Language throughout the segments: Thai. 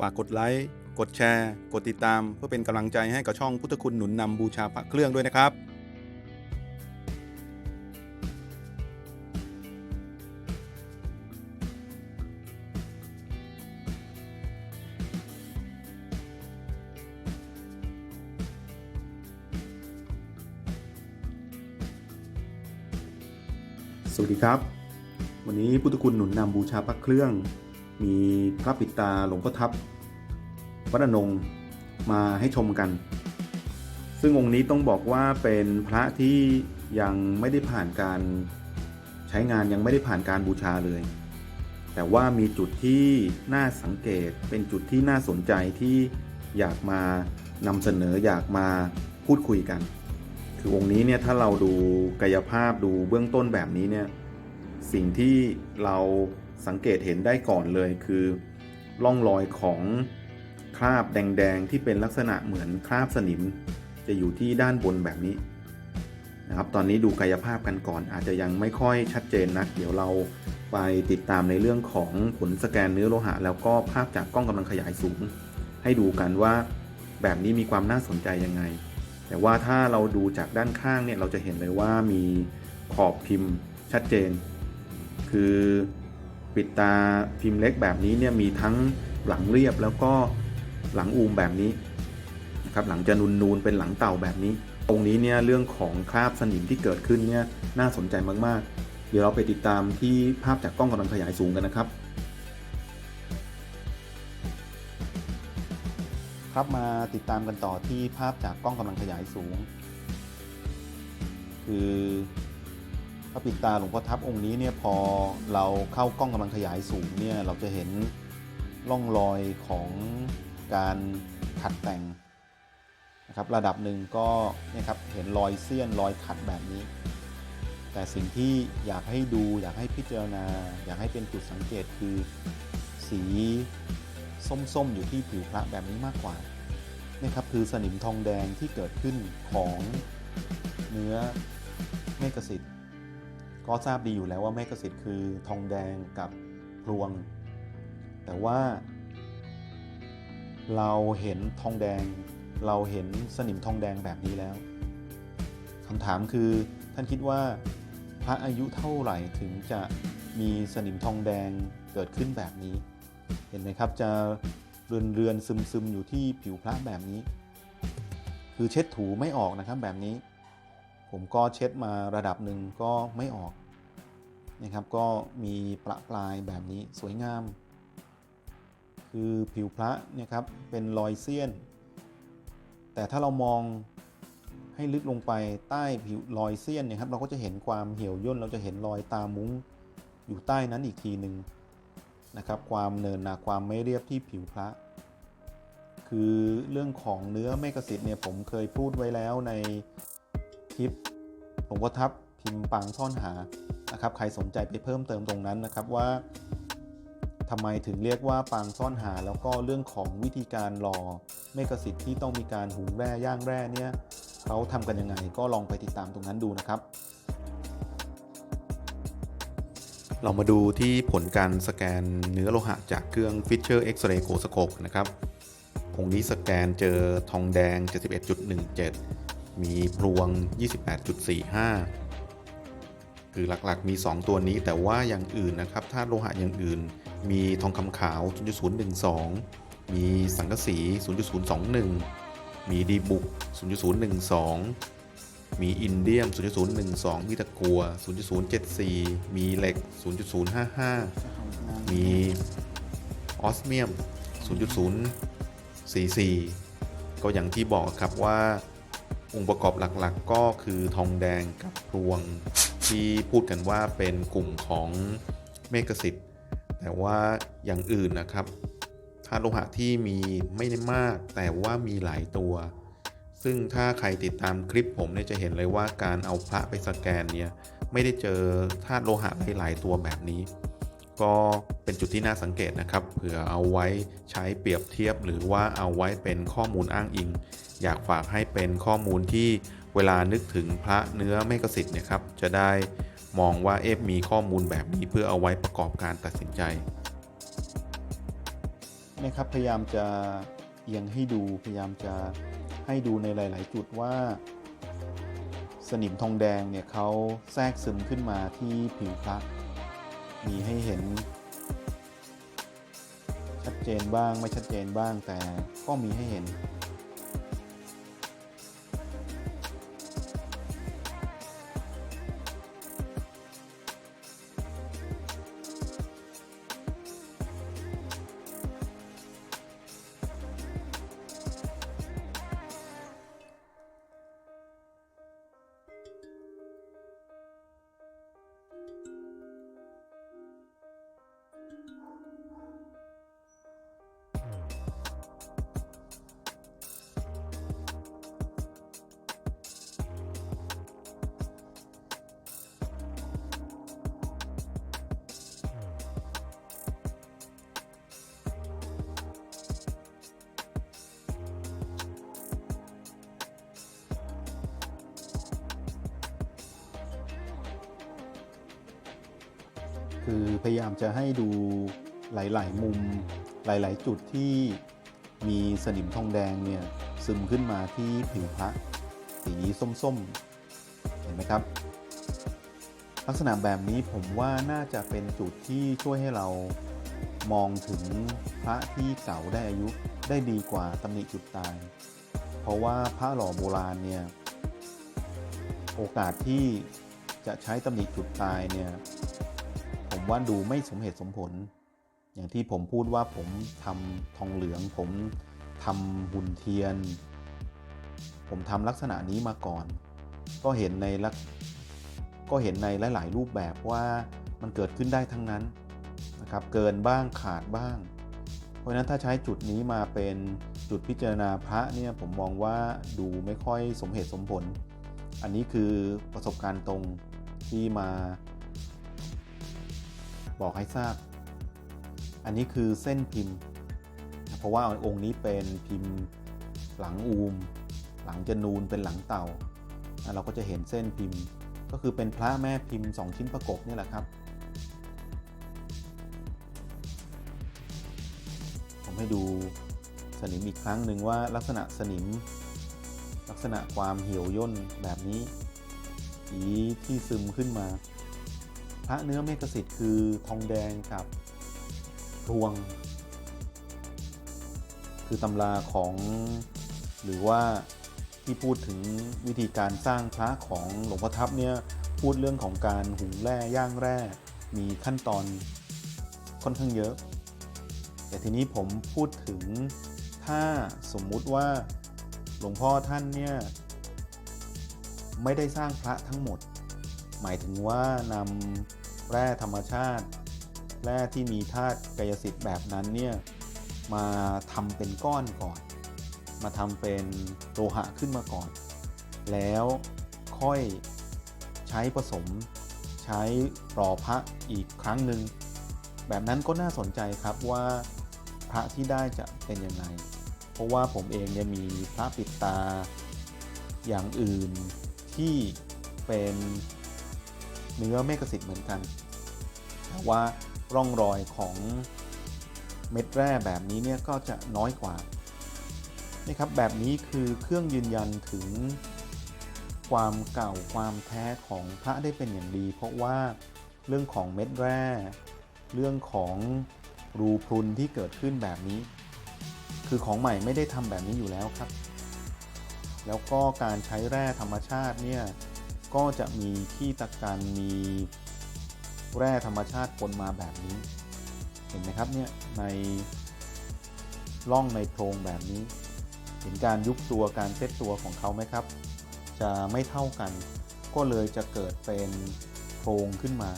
ฝากกดไลค์ กดแชร์ กดติดตาม เพื่อเป็นกำลังใจให้กับช่องพุทธคุณหนุนนำบูชาพระเครื่องด้วยนะครับสวัสดีครับ วันนี้พุทธคุณหนุนนำบูชาพระเครื่อง มีพระปิดตาหลวงพ่อทับวัดอนงค์มาให้ชมกัน ซึ่งองค์นี้ต้องบอกว่าเป็นพระที่ยังไม่ได้ผ่านการใช้งานยังไม่ได้ผ่านการบูชาเลย แต่ว่ามีจุดที่น่าสังเกตเป็นจุดที่น่าสนใจที่อยากมานำเสนออยากมาพูดคุยกัน คือองค์นี้เนี่ยถ้าเราดูกายภาพดูเบื้องต้นแบบนี้เนี่ยสิ่งที่เรา สังเกตเห็นได้ก่อนเลยคือร่องรอยของคราบแดงๆที่เป็นลักษณะเหมือนคราบสนิม จะอยู่ที่ด้านบนแบบนี้นะครับตอนนี้ดูกายภาพกันก่อนอาจจะยังไม่ค่อยชัดเจนนัก เดี๋ยวเราไปติดตามในเรื่องของผลสแกนเนื้อโลหะ แล้วก็ภาพจากกล้องกำลังขยายสูง ให้ดูกันว่าแบบนี้มีความน่าสนใจยังไง แต่ว่าถ้าเราดูจากด้านข้างเนี่ยเราจะเห็นเลยว่ามีขอบพิมพ์ชัดเจน คือ ปิดตาพิมพ์เล็กแบบนี้เนี่ยมีทั้งหลังเรียบแล้วก็หลังอูมแบบนี้นะครับหลังจะนูนๆเป็นหลังเต่าแบบนี้ ตรงนี้เนี่ยเรื่องของคราบสนิมที่เกิดขึ้นเนี่ยน่าสนใจมากๆ เดี๋ยวเราไปติดตามที่ภาพจากกล้องกำลังขยายสูงกันนะครับ ครับมาติดตามกันต่อที่ภาพจากกล้องกำลังขยายสูง คือ พระปิดตาหลวงพ่อทับองค์นี้เนี่ยพอเราเข้ากล้องกำลังขยายสูงเนี่ยเราจะเห็นร่องรอยของการขัดแต่งนะครับระดับหนึ่งก็เนี่ยครับเห็นรอยเสี้ยนรอยขัดแบบนี้ แต่สิ่งที่อยากให้ดูอยากให้พิจารณา อยากให้เป็นจุดสังเกตคือสีส้มๆอยู่ที่ผิวพระแบบนี้มากกว่านี่ครับคือสนิมทองแดงที่เกิดขึ้นของเนื้อเมฆสิทธิ์ ก็ทราบดีอยู่แล้วว่าเมฆสิทธิ์คือทองแดงกับพลวง แต่ว่า เราเห็นทองแดง เราเห็นสนิมทองแดงแบบนี้แล้วคำถามคือท่านคิดว่าพระอายุเท่าไหร่ถึงจะมีสนิมทองแดงเกิดขึ้นแบบนี้ เห็นไหมครับจะเรือนเรือนซึมซึมอยู่ที่ผิวพระแบบนี้ คือเช็ดถูไม่ออกนะครับแบบนี้ ผมก็เช็ดมาระดับหนึ่งก็ไม่ออกนะครับก็มีประปลายแบบนี้สวยงาม คือผิวพระนี่ยครับเป็นรอยเสี้ยน แต่ถ้าเรามองให้ลึกลงไปใต้ผิวรอยเสี้ยนเนี่ยครับเราก็จะเห็นความเหี่ยวย่นเราจะเห็นรอยตามุ้งอยู่ใต้นั้นอีกทีหนึ่งนะครับความเนินหนาความไม่เรียบที่ผิวพระ คือเรื่องของเนื้อเมกสิทธิ์เนี่ยผมเคยพูดไว้แล้วใน ลิปหลวงพ่อทับพิมพ์ปางซ่อนหานะครับใครสนใจไปเพิ่มเติมตรงนั้นนะครับว่าทำไมถึงเรียกว่าปางซ่อนหา แล้วก็เรื่องของวิธีการรอเมกสิทธิ์ที่ต้องมีการหุงแร่ย่างแร่เนี่ยเขาทำกันยังไงก็ลองไปติดตามตรงนั้นดูนะครับ เรามาดูที่ผลการสแกนเนื้อโลหะจากเครื่อง Fisher X-ray Coloscope นะครับองนี้สแกนเจอทองแดง 71.17 มีพลวง 28.45 คือหลักๆมี 2 ตัวนี้แต่ว่าอย่างอื่นนะครับธาตุโลหะอย่างอื่น มีทองคำขาว 0.012 มีสังกะสี 0.021 มีดีบุก 0.012 มีอินเดียม 0.012 มีตะกัว 0.074 มีเหล็ก 0.055 มีออสเมียม 0.044 ก็อย่างที่บอกครับว่า องค์ประกอบหลักๆ ก็คือทองแดงกับพลวงที่พูดกันว่าเป็นกลุ่มของเมกสิทธิ์แต่ว่าอย่างอื่นนะครับธาตุโลหะที่มีไม่ได้มาก แต่ว่ามีหลายตัว ซึ่งถ้าใครติดตามคลิปผมเนี่ยจะเห็นเลยว่าการเอาพระไปสแกนเนี่ยไม่ได้เจอธาตุโลหะหลายๆตัวแบบนี้ ก็เป็นจุดที่น่าสังเกตนะครับเผื่อเอาไว้ใช้เปรียบเทียบ หรือว่าเอาไว้เป็นข้อมูลอ้างอิง อยากฝากให้เป็นข้อมูลที่เวลานึกถึงพระเนื้อเมกสิทธิ์เนี่ยครับ จะได้มองว่าเอฟมีข้อมูลแบบนี้เพื่อเอาไว้ประกอบการตัดสินใจนะครับพยายามจะเอียงให้ดูพยายามจะให้ดูในหลาย ๆ จุดว่า สนิมทองแดงเนี่ยเขาแทรกซึมขึ้นมาที่ผิวพระ มีให้เห็น ชัดเจนบ้างไม่ชัดเจนบ้างแต่ก็มีให้เห็น คือพยายามจะให้ดูหลาย ๆ มุมหลาย ๆ จุดที่มีสนิมทองแดงเนี่ยซึมขึ้นมาที่ผิวพระสีส้ม ๆ เห็นไหมครับ ลักษณะแบบนี้ผมว่าน่าจะเป็นจุดที่ช่วยให้เรามองถึงพระที่เก่าได้อายุได้ดีกว่าตำหนิจุดตาย เพราะว่าพระหล่อโบราณเนี่ยโอกาสที่จะใช้ตำหนิจุดตายเนี่ย ผมว่าดูไม่สมเหตุสมผล อย่างที่ผมพูดว่าผมทำทองเหลือง ผมทำหุ่นเทียน ผมทำลักษณะนี้มาก่อน ก็เห็นในลักก็เห็นในหลาย ๆ รูปแบบว่ามันเกิดขึ้นได้ทั้งนั้นนะครับเกินบ้างขาดบ้าง เพราะฉะนั้นถ้าใช้จุดนี้มาเป็นจุดพิจารณาพระเนี่ยผมมองว่าดูไม่ค่อยสมเหตุสมผล อันนี้คือประสบการณ์ตรงที่มา บอกให้ทราบ อันนี้คือเส้นพิมพ์ เพราะว่าองค์นี้เป็นพิมพ์หลังอูม หลังจะนูนเป็นหลังเต่า เราก็จะเห็นเส้นพิมพ์ ก็คือเป็นพระแม่พิมพ์ 2 ชิ้นประกบนี่แหละครับ ผมให้ดูสนิมอีกครั้งหนึ่งว่าลักษณะสนิม ลักษณะความเหี่ยวย่นแบบนี้สีที่ซึมขึ้นมา ระเนื้อเมฆสิทธิ์คือทองแดงกับพวง คือตำราของ หรือว่าที่พูดถึงวิธีการสร้างพระของหลวงพ่อทับเนี่ยพูดเรื่องของการหุงแร่ย่างแร่ มีขั้นตอนค่อนข้างเยอะ แต่ทีนี้ผมพูดถึงถ้าสมมุติว่าหลวงพ่อท่านเนี่ยไม่ได้สร้างพระทั้งหมด หมายถึงว่านำ แร่ธรรมชาติ แร่ที่มีธาตุกายสิทธิ์แบบนั้นเนี่ยมาทำเป็นก้อนก่อน มาทำเป็นโลหะขึ้นมาก่อน แล้วค่อยใช้ผสม ใช้ปรอพระอีกครั้งหนึ่งแบบนั้นก็น่าสนใจครับว่าพระที่ได้จะเป็นยังไง เพราะว่าผมเองเนี่ยมีพระปิดตาอย่างอื่นที่เป็น เนื้อเมฆสิทธิ์เหมือนกันแต่ว่าร่องรอยของเม็ดแร่แบบนี้เนี่ยก็จะน้อยกว่านี่ครับแบบนี้คือเครื่องยืนยันถึงความเก่าความแท้ของพระได้เป็นอย่างดี เพราะว่าเรื่องของเม็ดแร่ เรื่องของรูพรุนที่เกิดขึ้นแบบนี้ คือของใหม่ไม่ได้ทำแบบนี้อยู่แล้วครับ แล้วก็การใช้แร่ธรรมชาติเนี่ย ก็จะมีที่ตะกันมีแร่ธรรมชาติปนมาแบบนี้ เห็นไหมครับเนี่ยในร่องในโพรงแบบนี้ เห็นการยุบตัวการเซตตัวของเขาไหมครับ จะไม่เท่ากัน ก็เลยจะเกิดเป็นโพรงขึ้นมา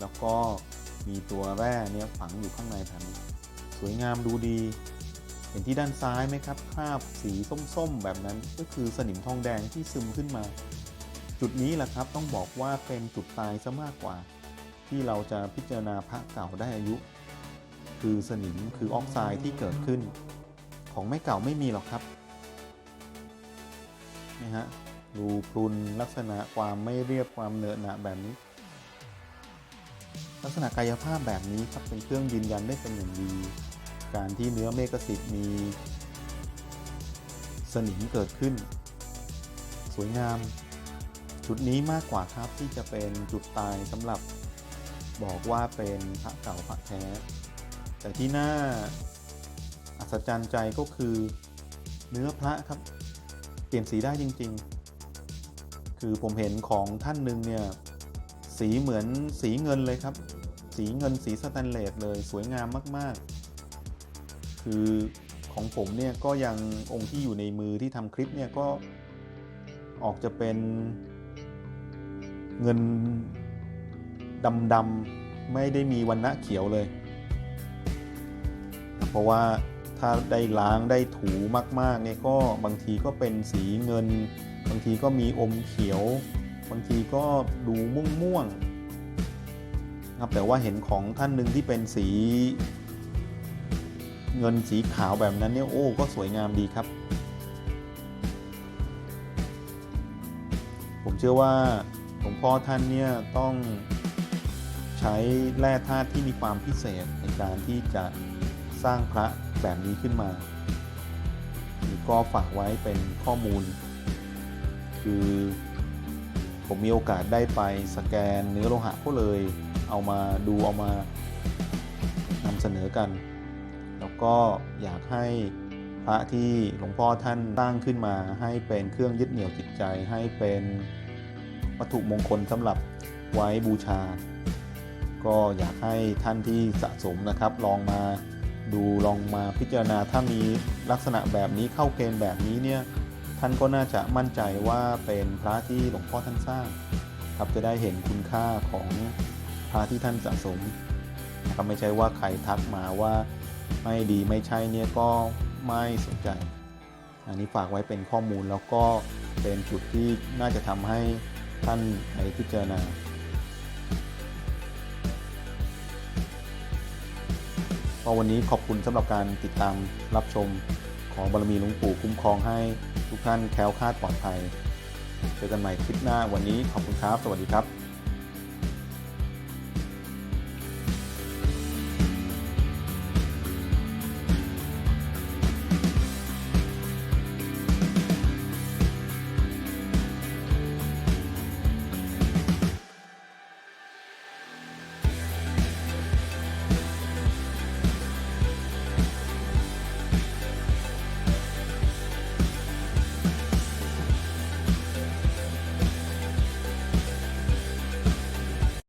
แล้วก็มีตัวแร่เนี่ยฝังอยู่ข้างในแบบนี้สวยงามดูดี เห็นที่ด้านซ้ายไหมครับคราบสีส้มๆ แบบนั้นก็คือสนิมทองแดงที่ซึมขึ้นมา จุดนี้แหละครับต้องบอกว่าเป็นจุดตายซะมากกว่า ที่เราจะพิจารณาพระเก่าได้อายุ คือสนิมคือออกไซด์ที่เกิดขึ้น ของไม่เก่าไม่มีหรอกครับนี่ฮะรูพรุนลักษณะความไม่เรียบความเนอะหนะแบบนี้ ลักษณะกายภาพแบบนี้ครับเป็นเครื่องยืนยันได้เป็นอย่างดี การที่เนื้อเมฆสิทธิ์มี สนิมเกิดขึ้น สวยงาม จุดนี้มากกว่าครับที่จะเป็นจุดตายสำหรับบอกว่าเป็นพระเก่าพระแท้ แต่ที่น่าอัศจรรย์ใจก็คือเนื้อพระครับ เปลี่ยนสีได้จริงๆ คือผมเห็นของท่านหนึ่งเนี่ยสีเหมือนสีเงินเลยครับ สีเงินสีสแตนเลสเลยสวยงามมากๆ คือของผมเนี่ยก็ยังองค์ที่อยู่ในมือที่ทำคลิปเนี่ยก็ออกจะเป็น เงินดำๆไม่ได้มีวันณะเขียวเลย เพราะว่าถ้าได้ล้างได้ถูมากๆเนี่ยก็บางทีก็เป็นสีเงิน บางทีก็มีอมเขียว บางทีก็ดูม่วงๆครับแต่ว่าเห็นของท่านหนึ่งที่เป็นสี เงินสีขาวแบบนั้นเนี่ยโอ้ก็สวยงามดีครับ ผมเชื่อว่า งพ่อท่านเนี่ยต้องใช้แร่ธาตุที่มีความพิเศษในการที่จะสร้างพระแบบนี้ขึ้นมาก็ฝากไว้เป็นข้อมูล คือผมมีโอกาสได้ไปสแกนเนื้อโลหะก็เลยเอามาดูเอามานำเสนอกัน แล้วก็อยากให้พระที่หลวงพ่อท่านตั้งขึ้นมา ให้เป็นเครื่องยึดเหนี่ยวจิตใจให้เป็น วัตถุมงคลสำหรับไว้บูชา ก็อยากให้ท่านที่สะสมนะครับ ลองมาดูลองมาพิจารณาถ้ามีลักษณะแบบนี้เข้าเกณฑ์แบบนี้เนี่ยท่านก็น่าจะมั่นใจว่าเป็นพระที่หลวงพ่อท่านสร้างครับจะได้เห็นคุณค่าของพระที่ท่านสะสมนะครับไม่ใช่ว่าใครทักมาว่าไม่ดีไม่ใช่เนี่ยก็ไม่สนใจ อันนี้ฝากไว้เป็นข้อมูลแล้วก็เป็นจุดที่น่าจะทำให้ ท่านไปพิจารณาก็วันนี้ขอบคุณสำหรับการติดตามรับชมขอบารมีหลวงปู่คุ้มครองให้ทุกท่านแคล้วคลาดปลอดภัย เจอกันใหม่คลิปหน้าวันนี้ขอบคุณครับ สวัสดีครับ